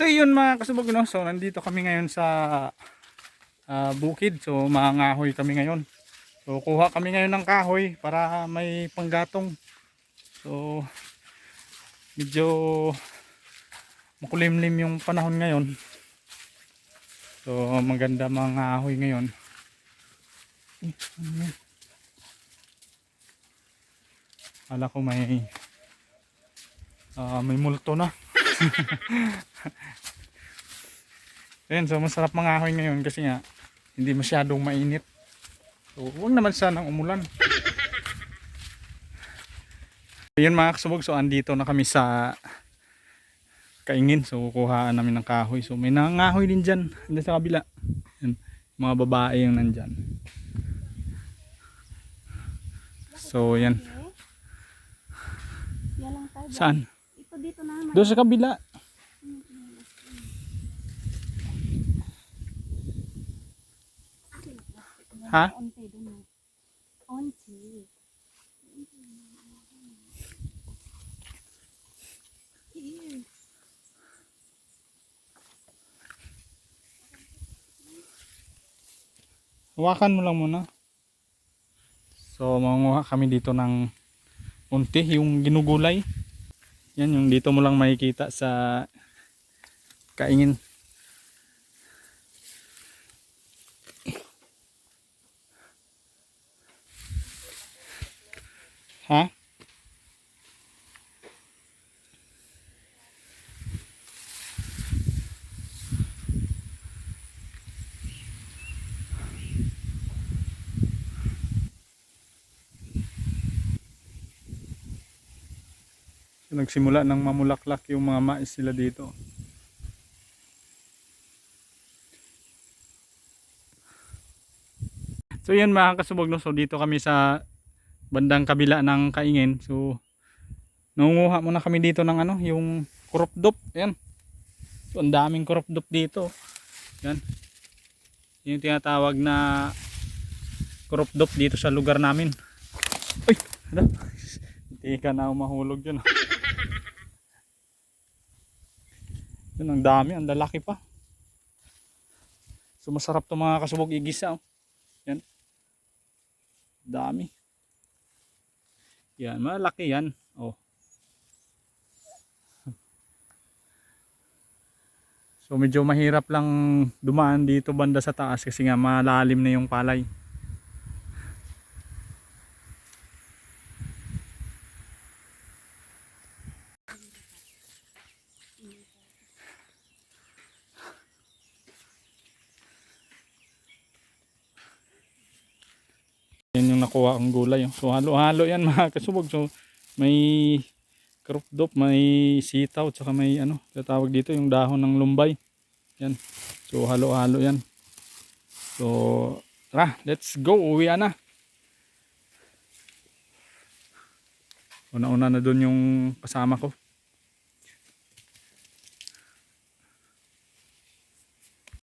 So yun mga kasubog no. So nandito kami ngayon sa ah, bukid. So mangangahoy kami ngayon. So kuha kami ngayon ng kahoy para may panggatong. So medyo makulimlim yung panahon ngayon. So maganda mga ahoy ngayon. Eh, ano? Kala ko may ah, may multo na. Ayun, so masarap mangahoy ngayon kasi nga hindi masyadong mainit. So huwag naman sanang umulan. Ayun mga kasubog, so andito na kami sa kaingin. So kuhaan namin ng kahoy. So may nangangahoy din dyan, dyan sa kabila. Yan, mga babae yung nandyan. So yan, saan? Doon sa kabila. Ha? Hawakan mo lang muna. So, manguha kami dito ng unti, yung ginugulay. Yan, yung dito mo lang makikita sa kaingin. Ha? Nagsimula ng mamulaklak yung mga mais sila dito. So yan mga kasubog no. So dito kami sa bandang kabila ng kaingin. So nangunguha muna kami dito ng ano, yung crop dop. Yan. So ang daming crop dop dito. Yan. Yung tinatawag na crop dop dito sa lugar namin. Uy, ano? Hindi ka na mahulog dyan. Yun, ang dami, ang lalaki pa. So masarap to mga kasubog igisa. Oh. Yan. Dami. Yan, malaki yan. Oh. So medyo mahirap lang dumaan dito banda sa taas kasi nga malalim na yung palay. Nakuha ang gulay. oh. So halo-halo yan mga kasubog. So may crop dop, may sitaw, tsaka may ano, tatawag dito yung dahon ng lumbay. Yan. So halo-halo yan. So tara, let's go. Uwi na. Una-una na doon yung kasama ko.